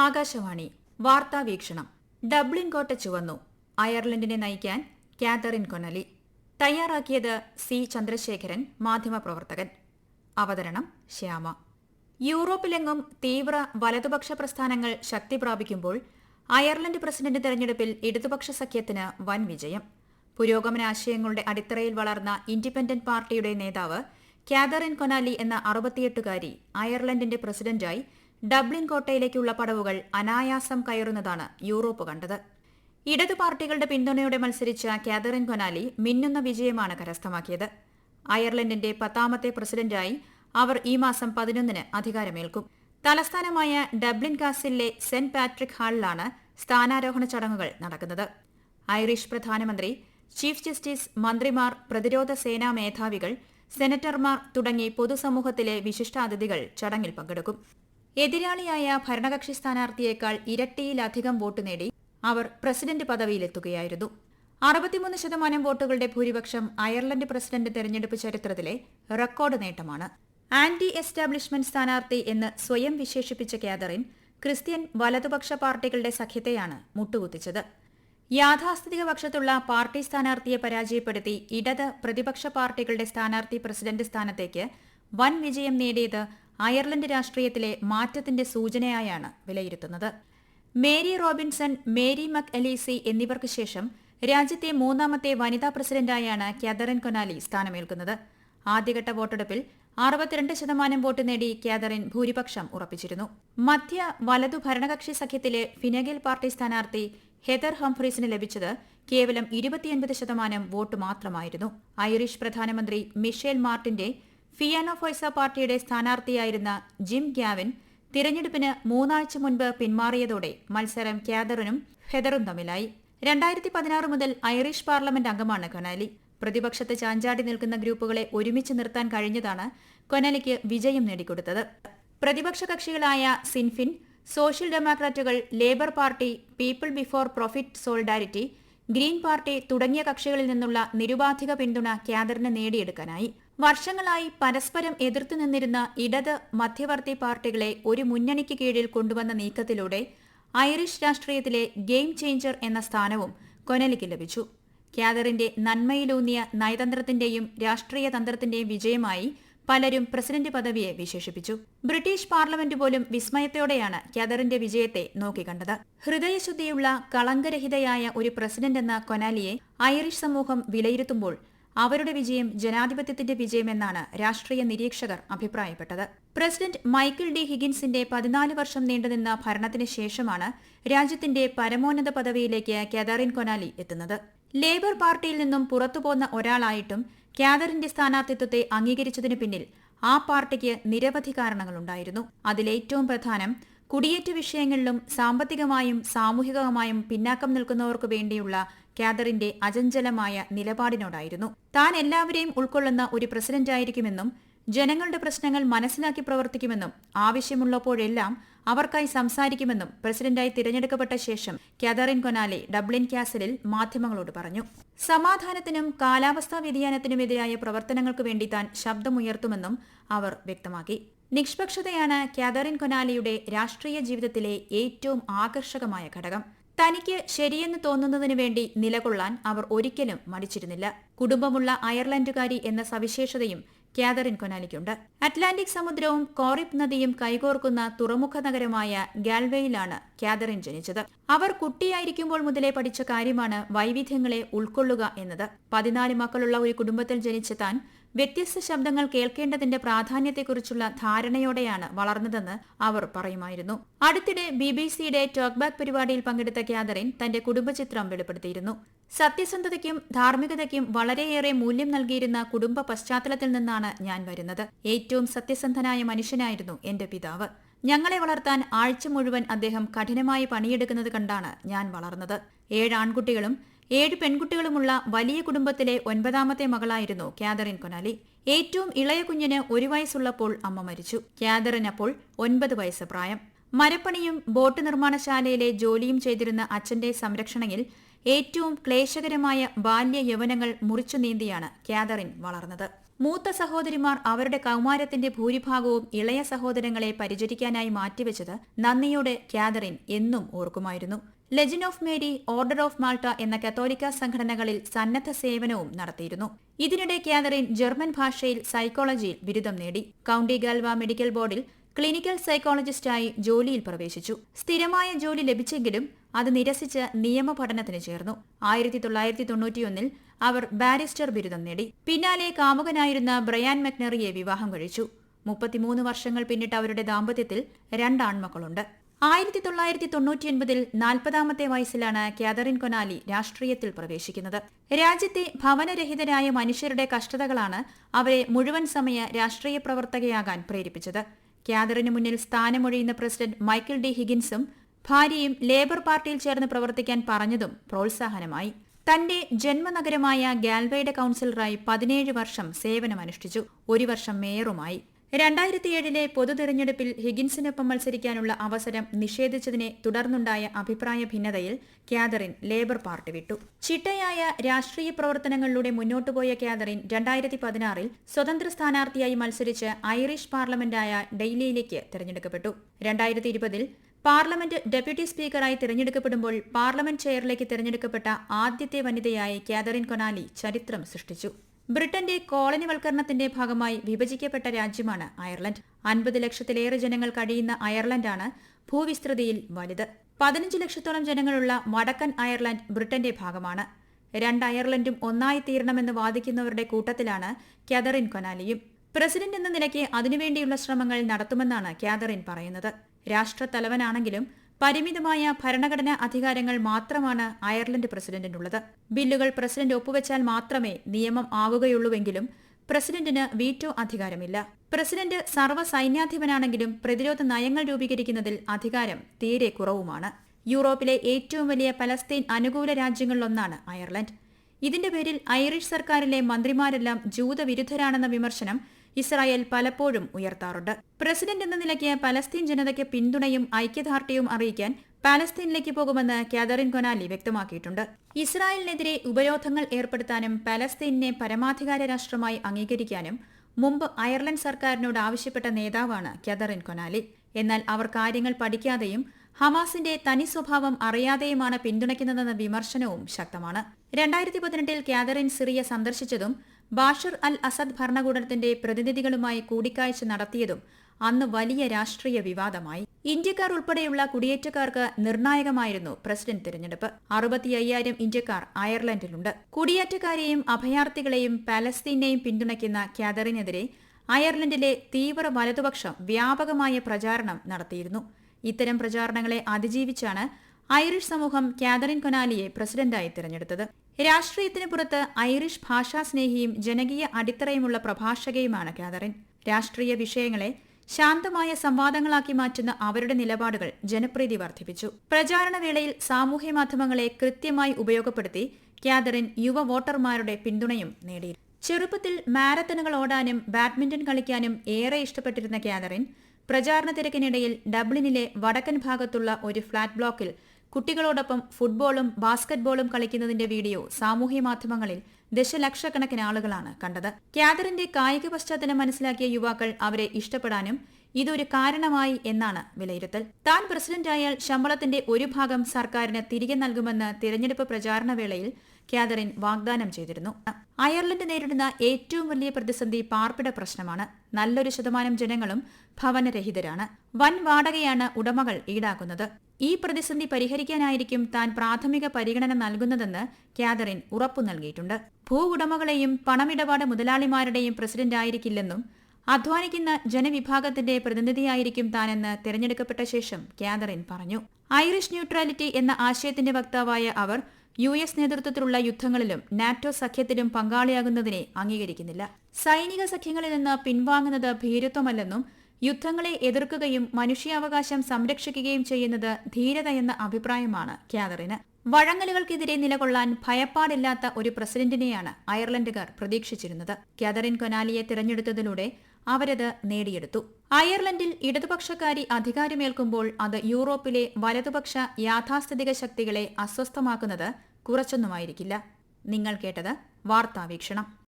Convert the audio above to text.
ആകാശവാണി. വാർത്താ വീക്ഷണം. ഡബ്ലിൻ കോട്ട ചുവന്നു. അയർലൻഡിനെ നയിക്കാൻ കാതറിൻ കൊനലി. തയ്യാറാക്കിയത് സി ചന്ദ്രശേഖരൻ മാധ്യമപ്രവർത്തകൻ. അവതരണം ശ്യാമ. യൂറോപ്പിലെങ്ങും തീവ്ര വലതുപക്ഷ പ്രസ്ഥാനങ്ങൾ ശക്തി പ്രാപിക്കുമ്പോൾ അയർലൻഡ് പ്രസിഡന്റ് തെരഞ്ഞെടുപ്പിൽ ഇടതുപക്ഷ സഖ്യത്തിന് വൻ വിജയം. പുരോഗമന ആശയങ്ങളുടെ അടിത്തറയിൽ വളർന്ന ഇൻഡിപെൻഡന്റ് പാർട്ടിയുടെ നേതാവ് കാതറിൻ കൊനാലി എന്ന അറുപത്തിയെട്ടുകാരി അയർലൻഡിന്റെ പ്രസിഡന്റായി ഡബ്ലിൻ കോട്ടയിലേക്കുള്ള പടവുകൾ അനായാസം കയറുന്നതാണ് യൂറോപ്പ് കണ്ടത്. ഇടതു പാർട്ടികളുടെ പിന്തുണയോടെ മത്സരിച്ച കാതറിൻ കൊനാലി മിന്നുന്ന വിജയമാണ് കരസ്ഥമാക്കിയത്. അയർലൻഡിന്റെ പത്താമത്തെ പ്രസിഡന്റായി അവർ ഈ മാസം പതിനൊന്നിന് അധികാരമേൽക്കും. തലസ്ഥാനമായ ഡബ്ലിൻ കാസിലെ സെന്റ് പാട്രിക് ഹാളിലാണ് സ്ഥാനാരോഹണ ചടങ്ങുകൾ നടക്കുന്നത്. ഐറിഷ് പ്രധാനമന്ത്രി ചീഫ് ജസ്റ്റിസ് മന്ത്രിമാർ പ്രതിരോധ സേനാ മേധാവികൾ സെനറ്റർമാർ തുടങ്ങി പൊതുസമൂഹത്തിലെ വിശിഷ്ടാതിഥികൾ ചടങ്ങിൽ പങ്കെടുക്കും. എതിരാളിയായ ഭരണകക്ഷി സ്ഥാനാർത്ഥിയേക്കാൾ ഇരട്ടിയിലധികം വോട്ട് നേടി അവർ പ്രസിഡന്റ് പദവിയിലെത്തുകയായിരുന്നു. അറുപത്തിമൂന്ന് ശതമാനം വോട്ടുകളുടെ ഭൂരിപക്ഷം അയർലൻഡ് പ്രസിഡന്റ് തെരഞ്ഞെടുപ്പ് ചരിത്രത്തിലെ റെക്കോർഡ് നേട്ടമാണ്. ആന്റി എസ്റ്റാബ്ലിഷ്മെന്റ് സ്ഥാനാർത്ഥി എന്ന് സ്വയം വിശേഷിപ്പിച്ച കാതറിൻ ക്രിസ്ത്യൻ വലതുപക്ഷ പാർട്ടികളുടെ സഖ്യത്തെയാണ് മുട്ടുകുത്തിച്ചത്. യാഥാസ്ഥിതിക പക്ഷത്തുള്ള പാർട്ടി സ്ഥാനാർത്ഥിയെ പരാജയപ്പെടുത്തി ഇടത് പ്രതിപക്ഷ പാർട്ടികളുടെ സ്ഥാനാർത്ഥി പ്രസിഡന്റ് സ്ഥാനത്തേക്ക് വൻ വിജയം നേടിയത് അയർലൻഡ് രാഷ്ട്രീയത്തിലെ മാറ്റത്തിന്റെ സൂചനയായാണ് വിലയിരുത്തുന്നത്. Mary Robinson Mary McAleese എന്നിവർക്ക് ശേഷം രാജ്യത്തെ മൂന്നാമത്തെ വനിതാ പ്രസിഡന്റായാണ് കാതറിൻ കൊനാലി സ്ഥാനമേൽക്കുന്നത്. ആദ്യഘട്ട വോട്ടെടുപ്പിൽ അറുപത്തിരണ്ട് ശതമാനം വോട്ട് നേടി കാതറിൻ ഭൂരിപക്ഷം ഉറപ്പിച്ചിരുന്നു. മധ്യ വലതു ഭരണകക്ഷി സഖ്യത്തിലെ ഫിനഗിൽ പാർട്ടി സ്ഥാനാർത്ഥി ഹെതർ ഹംഫ്രീസിന് ലഭിച്ചത് കേവലം ഇരുപത്തിയൊൻപത് ശതമാനം വോട്ട് മാത്രമായിരുന്നു. ഐറിഷ് പ്രധാനമന്ത്രി മിഷേൽ മാർട്ടിന്റെ ഫിയാനോ ഫോയ്സ പാർട്ടിയുടെ സ്ഥാനാർത്ഥിയായിരുന്ന ജിം ഗ്യാവിൻ തിരഞ്ഞെടുപ്പിന് മൂന്നാഴ്ച മുൻപ് പിന്മാറിയതോടെ മത്സരം ക്യാദറിനും ഫെദറും തമ്മിലായി. രണ്ടായിരത്തി പതിനാറ് മുതൽ ഐറിഷ് പാർലമെന്റ് അംഗമാണ് കൊനാലി. പ്രതിപക്ഷത്ത് ചാഞ്ചാടി നിൽക്കുന്ന ഗ്രൂപ്പുകളെ ഒരുമിച്ച് നിർത്താൻ കഴിഞ്ഞതാണ് കൊനാലിക്ക് വിജയം നേടിക്കൊടുത്തത്. പ്രതിപക്ഷ കക്ഷികളായ Sinn Fein social ഡെമോക്രാറ്റുകൾ Labour Party People Before Profit Solidarity Green Party തുടങ്ങിയ കക്ഷികളിൽ നിന്നുള്ള നിരുപാധിക പിന്തുണ ക്യാദറിന് നേടിയെടുക്കാനായി. വർഷങ്ങളായി പരസ്പരം എതിർത്തു നിന്നിരുന്ന ഇടത് മധ്യവർത്തി പാർട്ടികളെ ഒരു മുന്നണിക്ക് കീഴിൽ കൊണ്ടുവന്ന നീക്കത്തിലൂടെ ഐറിഷ് രാഷ്ട്രീയത്തിലെ ഗെയിം ചേഞ്ചർ എന്ന സ്ഥാനവും കൊനലിക്ക് ലഭിച്ചു. ക്യാദറിന്റെ നന്മയിലൂന്നിയ നയതന്ത്രത്തിന്റെയും രാഷ്ട്രീയ തന്ത്രത്തിന്റെയും വിജയമായി പലരും പ്രസിഡന്റ് പദവിയെ വിശേഷിപ്പിച്ചു. ബ്രിട്ടീഷ് പാർലമെന്റ് പോലും വിസ്മയത്തോടെയാണ് ക്യാദറിന്റെ വിജയത്തെ നോക്കിക്കണ്ടത്. ഹൃദയശുദ്ധിയുള്ള കളങ്കരഹിതയായ ഒരു പ്രസിഡന്റ് എന്ന കൊനാലിയെ ഐറിഷ് സമൂഹം വിലയിരുത്തുമ്പോൾ അവരുടെ വിജയം ജനാധിപത്യത്തിന്റെ വിജയമെന്നാണ് രാഷ്ട്രീയ നിരീക്ഷകർ അഭിപ്രായപ്പെട്ടത്. പ്രസിഡന്റ് മൈക്കിൾ ഡി ഹിഗിൻസിന്റെ പതിനാല് വർഷം നീണ്ടുനിന്ന ഭരണത്തിന് ശേഷമാണ് രാജ്യത്തിന്റെ പരമോന്നത പദവിയിലേക്ക് കാതറിൻ കൊനാലി എത്തുന്നത്. ലേബർ പാർട്ടിയിൽ നിന്നും പുറത്തുപോന്ന ഒരാളായിട്ടും കാതറിന്റെ സ്ഥാനാർത്ഥിത്വത്തെ അംഗീകരിച്ചതിനു പിന്നിൽ ആ പാർട്ടിക്ക് നിരവധി കാരണങ്ങളുണ്ടായിരുന്നു. അതിലേറ്റവും പ്രധാനം കുടിയേറ്റ വിഷയങ്ങളിലും സാമ്പത്തികമായും സാമൂഹികമായും പിന്നാക്കം നിൽക്കുന്നവർക്കു വേണ്ടിയുള്ള കാദറിന്റെ അചഞ്ചലമായ നിലപാടിനോടായിരുന്നു. താൻ എല്ലാവരെയും ഉൾക്കൊള്ളുന്ന ഒരു പ്രസിഡന്റായിരിക്കുമെന്നും ജനങ്ങളുടെ പ്രശ്നങ്ങൾ മനസ്സിലാക്കി പ്രവർത്തിക്കുമെന്നും ആവശ്യമുള്ളപ്പോഴെല്ലാം അവർക്കായി സംസാരിക്കുമെന്നും പ്രസിഡന്റായി തിരഞ്ഞെടുക്കപ്പെട്ട ശേഷം കാതറിൻ കൊനാലെ ഡബ്ലിൻ കാസലിൽ മാധ്യമങ്ങളോട് പറഞ്ഞു. സമാധാനത്തിനും കാലാവസ്ഥാ വ്യതിയാനത്തിനുമെതിരായ പ്രവർത്തനങ്ങൾക്കു വേണ്ടി താൻ ശബ്ദമുയർത്തുമെന്നും അവർ വ്യക്തമാക്കി. നിഷ്പക്ഷതയാണ് കാതറിൻ കൊനാലിയുടെ രാഷ്ട്രീയ ജീവിതത്തിലെ ഏറ്റവും ആകർഷകമായ ഘടകം. തനിക്ക് ശരിയെന്ന് തോന്നുന്നതിനു വേണ്ടി നിലകൊള്ളാൻ അവർ ഒരിക്കലും മടിച്ചിരുന്നില്ല. കുടുംബമുള്ള അയർലൻഡുകാരി എന്ന സവിശേഷതയും കാതറിൻ കൊനാലിക്കുണ്ട്. അറ്റ്ലാന്റിക് സമുദ്രവും കോറിപ്പ് നദിയും കൈകോർക്കുന്ന തുറമുഖ നഗരമായ ഗാൽവേയിലാണ് കാതറിൻ ജനിച്ചത്. അവർ കുട്ടിയായിരിക്കുമ്പോൾ മുതലേ പഠിച്ച കാര്യമാണ് വൈവിധ്യങ്ങളെ ഉൾക്കൊള്ളുക എന്നത്. പതിനാല് മക്കളുള്ള ഒരു കുടുംബത്തിൽ ജനിച്ച താൻ വ്യത്യസ്ത ശബ്ദങ്ങൾ കേൾക്കേണ്ടതിന്റെ പ്രാധാന്യത്തെക്കുറിച്ചുള്ള ധാരണയോടെയാണ് വളർന്നതെന്ന് അവർ പറയുമായിരുന്നു. അടുത്തിടെ ബി ബി സിയുടെ ടോക്ബാക്ക് പരിപാടിയിൽ പങ്കെടുത്ത കാതറിൻ തന്റെ കുടുംബചിത്രം വെളിപ്പെടുത്തിയിരുന്നു. സത്യസന്ധതയ്ക്കും ധാർമ്മികതയ്ക്കും വളരെയേറെ മൂല്യം നൽകിയിരുന്ന കുടുംബ പശ്ചാത്തലത്തിൽ നിന്നാണ് ഞാൻ വരുന്നത്. ഏറ്റവും സത്യസന്ധനായ മനുഷ്യനായിരുന്നു എന്റെ പിതാവ്. ഞങ്ങളെ വളർത്താൻ ആഴ്ച മുഴുവൻ അദ്ദേഹം കഠിനമായി പണിയെടുക്കുന്നത് കണ്ടാണ് ഞാൻ വളർന്നത്. ഏഴ് ആൺകുട്ടികളും ഏഴ് പെൺകുട്ടികളുമുള്ള വലിയ കുടുംബത്തിലെ ഒൻപതാമത്തെ മകളായിരുന്നു കാതറിൻ കൊനാലി. ഏറ്റവും ഇളയ കുഞ്ഞിന് ഒരു വയസ്സുള്ളപ്പോൾ അമ്മ മരിച്ചു. കാതറിൻ അപ്പോൾ ഒൻപത് വയസ്സ് പ്രായം. മരപ്പണിയും ബോട്ട് നിർമ്മാണശാലയിലെ ജോലിയും ചെയ്തിരുന്ന അച്ഛന്റെ സംരക്ഷണയിൽ ഏറ്റവും ക്ലേശകരമായ ബാല്യ യൗവനങ്ങൾ മുറിച്ചു നീന്തിയാണ് കാതറിൻ വളർന്നത്. മൂത്ത സഹോദരിമാർ അവരുടെ കൗമാരത്തിന്റെ ഭൂരിഭാഗവും ഇളയ സഹോദരങ്ങളെ പരിചരിക്കാനായി മാറ്റിവെച്ചത് നന്ദിയോടെ കാതറിൻ എന്നും ഓർക്കുമായിരുന്നു. Legion of Mary Order of Malta എന്ന കത്തോലിക്ക സംഘടനകളിൽ സന്നദ്ധ സേവനവും നടത്തിയിരുന്നു. ഇതിനിടെ കാതറിൻ ജർമ്മൻ ഭാഷയിൽ സൈക്കോളജിയിൽ ബിരുദം നേടി. കൌണ്ടി ഗാൽവ മെഡിക്കൽ ബോർഡിൽ ക്ലിനിക്കൽ സൈക്കോളജിസ്റ്റായി ജോലിയിൽ പ്രവേശിച്ചു. സ്ഥിരമായ ജോലി ലഭിച്ചെങ്കിലും അത് നിരസിച്ച് നിയമ പഠനത്തിന് ചേർന്നു. ആയിരത്തി തൊള്ളായിരത്തി തൊണ്ണൂറ്റിയൊന്നിൽ അവർ ബാരിസ്റ്റർ ബിരുദം നേടി. പിന്നാലെ കാമുകനായിരുന്ന ബ്രയാൻ മെക്നറിയെ വിവാഹം കഴിച്ചു. മുപ്പത്തിമൂന്ന് വർഷങ്ങൾ പിന്നിട്ട് അവരുടെ ദാമ്പത്യത്തിൽ രണ്ടാൺമക്കളുണ്ട് ആയിരത്തി തൊള്ളായിരത്തി തൊണ്ണൂറ്റിയൊൻപതിൽ നാൽപ്പതാമത്തെ വയസ്സിലാണ് കാതറിൻ കൊനാലി രാഷ്ട്രീയത്തിൽ പ്രവേശിക്കുന്നത്. രാജ്യത്തെ ഭവനരഹിതരായ മനുഷ്യരുടെ കഷ്ടതകളാണ് അവരെ മുഴുവൻ സമയ രാഷ്ട്രീയ പ്രവർത്തകയാകാൻ പ്രേരിപ്പിച്ചത്. കാതറിന് മുന്നിൽ സ്ഥാനമൊഴിയുന്ന പ്രസിഡന്റ് മൈക്കിൾ ഡി ഹിഗിൻസും ഭാര്യയും ലേബർ പാർട്ടിയിൽ ചേർന്ന് പ്രവർത്തിക്കാൻ പറഞ്ഞതും പ്രോത്സാഹനമായി. തന്റെ ജന്മനഗരമായ ഗാൽവയുടെ കൌൺസിലറായി പതിനേഴ് വർഷം സേവനമനുഷ്ഠിച്ചു. ഒരു വർഷം മേയറുമായി. രണ്ടായിരത്തി ഏഴിലെ പൊതു തെരഞ്ഞെടുപ്പിൽ ഹിഗിൻസിനൊപ്പം മത്സരിക്കാനുള്ള അവസരം നിഷേധിച്ചതിനെ തുടർന്നുണ്ടായ അഭിപ്രായ ഭിന്നതയിൽ കാതറിൻ ലേബർ പാർട്ടി വിട്ടു. ചിട്ടയായ രാഷ്ട്രീയ പ്രവർത്തനങ്ങളിലൂടെ മുന്നോട്ടുപോയ കാതറിൻ രണ്ടായിരത്തി പതിനാറിൽ സ്വതന്ത്ര സ്ഥാനാർത്ഥിയായി മത്സരിച്ച് ഐറിഷ് പാർലമെന്റായ ഡെയിലിയിലേക്ക് തെരഞ്ഞെടുക്കപ്പെട്ടു. രണ്ടായിരത്തി ഇരുപതിൽ പാർലമെന്റ് ഡെപ്യൂട്ടി സ്പീക്കറായി തിരഞ്ഞെടുക്കപ്പെടുമ്പോൾ പാർലമെന്റ് ചെയറിലേക്ക് തിരഞ്ഞെടുക്കപ്പെട്ട ആദ്യത്തെ വനിതയായി കാതറിൻ കൊനാലി ചരിത്രം സൃഷ്ടിച്ചു. ബ്രിട്ടന്റെ കോളനിവൽക്കരണത്തിന്റെ ഭാഗമായി വിഭജിക്കപ്പെട്ട രാജ്യമാണ് അയർലൻഡ്. അൻപത് ലക്ഷത്തിലേറെ ജനങ്ങൾ കഴിയുന്ന അയർലൻഡാണ് ഭൂവിസ്തൃതിയിൽ വലുത്. പതിനഞ്ച് ലക്ഷത്തോളം ജനങ്ങളുള്ള വടക്കൻ അയർലൻഡ് ബ്രിട്ടന്റെ ഭാഗമാണ്. രണ്ട് അയർലൻഡും ഒന്നായി തീരണമെന്ന് വാദിക്കുന്നവരുടെ കൂട്ടത്തിലാണ് കാതറിൻ കൊനാലിയും. പ്രസിഡന്റ് എന്ന നിലയ്ക്ക് അതിനുവേണ്ടിയുള്ള ശ്രമങ്ങൾ നടത്തുമെന്നാണ് കാതറിൻ പറയുന്നത്. രാഷ്ട്രത്തലവനാണെങ്കിലും പരിമിതമായ ഭരണഘടനാ അധികാരങ്ങൾ മാത്രമാണ് അയർലൻഡ് പ്രസിഡന്റിനുള്ളത്. ബില്ലുകൾ പ്രസിഡന്റ് ഒപ്പുവെച്ചാൽ മാത്രമേ നിയമം ആകുകയുള്ളൂവെങ്കിലും പ്രസിഡന്റിന് വീറ്റോ അധികാരമില്ല. പ്രസിഡന്റ് സർവസൈന്യാധിപനാണെങ്കിലും പ്രതിരോധ നയങ്ങൾ രൂപീകരിക്കുന്നതിൽ അധികാരം തീരെ കുറവുമാണ്. യൂറോപ്പിലെ ഏറ്റവും വലിയ പലസ്തീൻ അനുകൂല രാജ്യങ്ങളിലൊന്നാണ് അയർലൻഡ്. ഇതിന്റെ പേരിൽ ഐറിഷ് സർക്കാരിലെ മന്ത്രിമാരെല്ലാം ജൂതവിരുദ്ധരാണെന്ന വിമർശനം ഇസ്രായേൽ പലപ്പോഴും ഉയർത്താറുണ്ട്. പ്രസിഡന്റ് എന്ന നിലയ്ക്ക് പലസ്തീൻ ജനതയ്ക്ക് പിന്തുണയും ഐക്യദാർഢ്യവും അറിയിക്കാൻ പാലസ്തീനിലേക്ക് പോകുമെന്ന് കാതറിൻ കൊനാലി വ്യക്തമാക്കിയിട്ടുണ്ട്. ഇസ്രായേലിനെതിരെ ഉപരോധങ്ങൾ ഏർപ്പെടുത്താനും പാലസ്തീനിനെ പരമാധികാര രാഷ്ട്രമായി അംഗീകരിക്കാനും മുമ്പ് അയർലൻഡ് സർക്കാരിനോട് ആവശ്യപ്പെട്ട നേതാവാണ് കാതറിൻ കൊനാലി. എന്നാൽ അവർ കാര്യങ്ങൾ പഠിക്കാതെയും ഹമാസിന്റെ തനി സ്വഭാവം അറിയാതെയുമാണ് പിന്തുണയ്ക്കുന്നതെന്ന വിമർശനവും ശക്തമാണ്. രണ്ടായിരത്തി പതിനെട്ടിൽ കാതറിൻ സിറിയ സന്ദർശിച്ചതും ബാഷർ അൽ അസദ് ഭരണകൂടത്തിന്റെ പ്രതിനിധികളുമായി കൂടിക്കാഴ്ച നടത്തിയതും അന്ന് വലിയ രാഷ്ട്രീയ വിവാദമായി. ഇന്ത്യക്കാർ ഉൾപ്പെടെയുള്ള കുടിയേറ്റക്കാർക്ക് നിർണായകമായിരുന്നു പ്രസിഡന്റ് തിരഞ്ഞെടുപ്പ്. അറുപത്തി അയ്യായിരം ഇന്ത്യക്കാർ അയർലൻഡിലുണ്ട്. കുടിയേറ്റക്കാരെയും അഭയാർത്ഥികളെയും പാലസ്തീനെയും പിന്തുണയ്ക്കുന്ന ക്യാദറിനെതിരെ അയർലൻഡിലെ തീവ്ര വലതുപക്ഷം വ്യാപകമായ പ്രചാരണം നടത്തിയിരുന്നു. ഇത്തരം പ്രചാരണങ്ങളെ അതിജീവിച്ചാണ് ഐറിഷ് സമൂഹം കാതറിൻ കൊനാലിയെ പ്രസിഡന്റായി തിരഞ്ഞെടുത്തത്. രാഷ്ട്രീയത്തിന് പുറത്ത് ഐറിഷ് ഭാഷാസ്നേഹിയും ജനകീയ അടിത്തറയുമുള്ള പ്രഭാഷകയുമാണ് കാതറിൻ. രാഷ്ട്രീയ വിഷയങ്ങളെ ശാന്തമായ സംവാദങ്ങളാക്കി മാറ്റുന്ന അവരുടെ നിലപാടുകൾ ജനപ്രീതി വർദ്ധിപ്പിച്ചു. പ്രചാരണവേളയിൽ സാമൂഹ്യ മാധ്യമങ്ങളെ കൃത്യമായി ഉപയോഗപ്പെടുത്തി കാതറിൻ യുവ വോട്ടർമാരുടെ പിന്തുണയും നേടി. ചെറുപ്പത്തിൽ മാരത്തണുകൾ ഓടാനും ബാഡ്മിന്റൺ കളിക്കാനും ഏറെ ഇഷ്ടപ്പെട്ടിരുന്ന കാതറിൻ പ്രചാരണ തിരക്കിനിടയിൽ ഡബ്ലിനിലെ വടക്കൻ ഭാഗത്തുള്ള ഒരു ഫ്ളാറ്റ് ബ്ലോക്കിൽ കുട്ടികളോടൊപ്പം ഫുട്ബോളും ബാസ്കറ്റ്ബോളും കളിക്കുന്നതിന്റെ വീഡിയോ സാമൂഹ്യ മാധ്യമങ്ങളിൽ ദശലക്ഷക്കണക്കിന് ആളുകളാണ് കണ്ടത്. ക്യാദറിന്റെ കായിക പശ്ചാത്തലം മനസ്സിലാക്കിയ യുവാക്കൾ അവരെ ഇഷ്ടപ്പെടാനും ഇതൊരു കാരണമായി എന്നാണ് വിലയിരുത്തൽ. താൻ പ്രസിഡന്റായാൽ ശമ്പളത്തിന്റെ ഒരു ഭാഗം സർക്കാരിന് തിരികെ നൽകുമെന്ന് തിരഞ്ഞെടുപ്പ് പ്രചാരണ വേളയിൽ കാതറിൻ വാഗ്ദാനം ചെയ്തിരുന്നു. അയർലൻഡ് നേരിടുന്ന ഏറ്റവും വലിയ പ്രതിസന്ധി പാർപ്പിട പ്രശ്നമാണ്. നല്ലൊരു ശതമാനം ജനങ്ങളും ഭവനരഹിതരാണ്. വൻ വാടകയാണ് ഉടമകൾ ഈടാക്കുന്നത്. ഈ പ്രതിസന്ധി പരിഹരിക്കാനായിരിക്കും താൻ പ്രാഥമിക പരിഗണന നൽകുന്നതെന്ന് കാതറിൻ ഉറപ്പു നൽകിയിട്ടുണ്ട്. ഭൂ ഉടമകളെയും പണമിടപാട് മുതലാളിമാരുടെയും പ്രസിഡന്റായിരിക്കില്ലെന്നും അധ്വാനിക്കുന്ന ജനവിഭാഗത്തിന്റെ പ്രതിനിധിയായിരിക്കും താനെന്ന് തെരഞ്ഞെടുക്കപ്പെട്ട ശേഷം കാതറിൻ പറഞ്ഞു. ഐറിഷ് ന്യൂട്രാലിറ്റി എന്ന ആശയത്തിന്റെ വക്താവായ അവർ യു എസ് നേതൃത്വത്തിലുള്ള യുദ്ധങ്ങളിലും നാറ്റോ സഖ്യത്തിലും പങ്കാളിയാകുന്നതിനെ അംഗീകരിക്കുന്നില്ല. സൈനിക സഖ്യങ്ങളിൽ നിന്ന് പിൻവാങ്ങുന്നത് ഭീരുത്വമല്ലെന്നും യുദ്ധങ്ങളെ എതിർക്കുകയും മനുഷ്യാവകാശം സംരക്ഷിക്കുകയും ചെയ്യുന്നത് ധീരതയെന്ന അഭിപ്രായമാണ് ക്യാദറിന് വഴങ്ങലുകൾക്കെതിരെ നിലകൊള്ളാൻ ഭയപ്പാടില്ലാത്ത ഒരു പ്രസിഡന്റിനെയാണ് അയർലൻഡുകാർ പ്രതീക്ഷിച്ചിരുന്നത്. കാതറിൻ കൊനാലിയെ തിരഞ്ഞെടുത്തതിലൂടെ അവരത് നേടിയെടുത്തു. അയർലൻഡിൽ ഇടതുപക്ഷക്കാരി അധികാരമേൽക്കുമ്പോൾ അത് യൂറോപ്പിലെ വലതുപക്ഷ യാഥാസ്ഥിതിക ശക്തികളെ അസ്വസ്ഥമാക്കുന്നത് കുറച്ചൊന്നുമായിരിക്കില്ല. നിങ്ങൾ കേട്ടത് വാർത്താവീക്ഷണം.